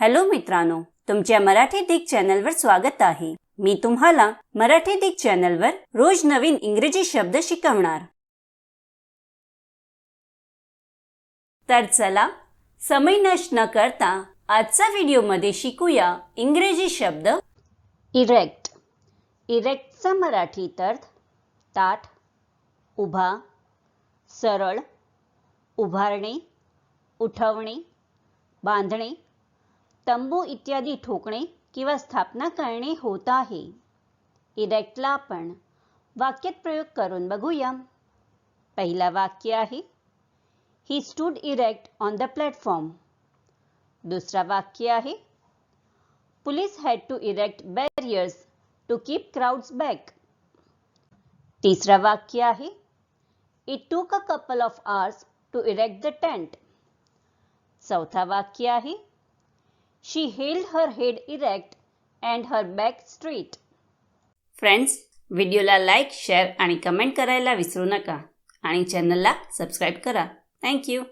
Hello मित्रांनो तुमच्या मराठी दिग चॅनलवर स्वागत आहे. मी तुम्हाला मराठी दिग चॅनलवर रोज नवीन इंग्रजी शब्द शिकवणार. तर चला समय नष्ट न करता आजचा व्हिडिओमध्ये शिकूया इंग्रजी शब्द. इरेक्ट इरेक्टचा मराठीत अर्थ ताठ उभा सरळ उभारणे उठवणे बांधणे तंबू इत्यादि ठोकणे किंवा स्थापना करणे होत आहे. इरेक्टला आपण वाक्यात प्रयोग करून बघूया. पहिला वाक्य आहे he stood erect on the platform दुसरा वाक्य आहे police had to erect barriers to keep crowds back तिसरा वाक्य आहे it took a couple of hours to erect the tent चौथा वाक्य आहे she held her head erect and her back straight friends व्हिडिओला लाईक शेअर आणि comment करायला विसरू नका. आणि चॅनलला सबस्क्राईब करा. थँक्यू